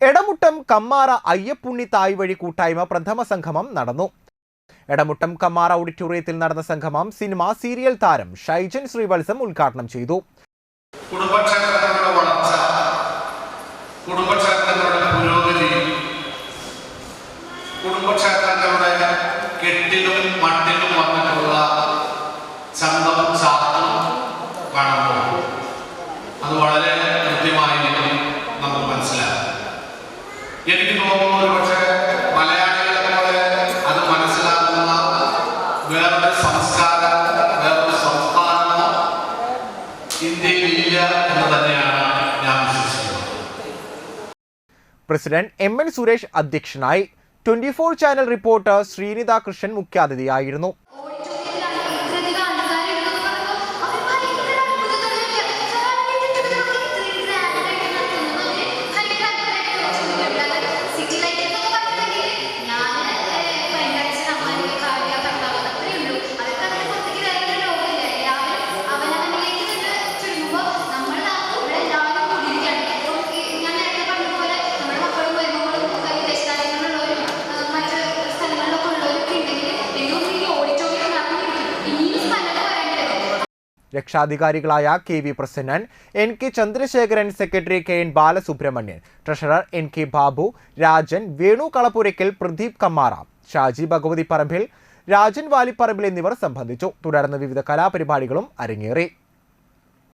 എടമുട്ടം കമ്മാറ അയ്യപ്പുണ്ണി തായ് വഴി കൂട്ടായ്മ പ്രഥമ സംഗമം നടന്നു. എടമുട്ടം കമ്മാറ ഓഡിറ്റോറിയത്തിൽ നടന്ന സംഗമം സിനിമ സീരിയൽ താരം ഷൈജൻ ശ്രീവത്സം ഉദ്ഘാടനം ചെയ്തു. വളർച്ച പുരോഗതി കെട്ടിലും ചന്തവും ചാർത്തും കാണുമ്പോൾ അത് വളരെ കൃത്യമായി പ്രസിഡന്റ് എം എൻ സുരേഷ് അധ്യക്ഷനായി twenty four channel reporter Srinitha Krishnan മുഖ്യാതിഥിയായിരുന്നു. രക്ഷാധികാരികളായ K V Prasannan N K Chandrasekharan secretary K N Balasubramanian treasurer N K Babu Rajan Venu Kalappurakkal Pradeep Kammara Shaji Bhagavathi Parambil Rajan Valiparambil എന്നിവർ സംബന്ധിച്ചു. തുടർന്ന് വിവിധ കലാപരിപാടികളും അരങ്ങേറി.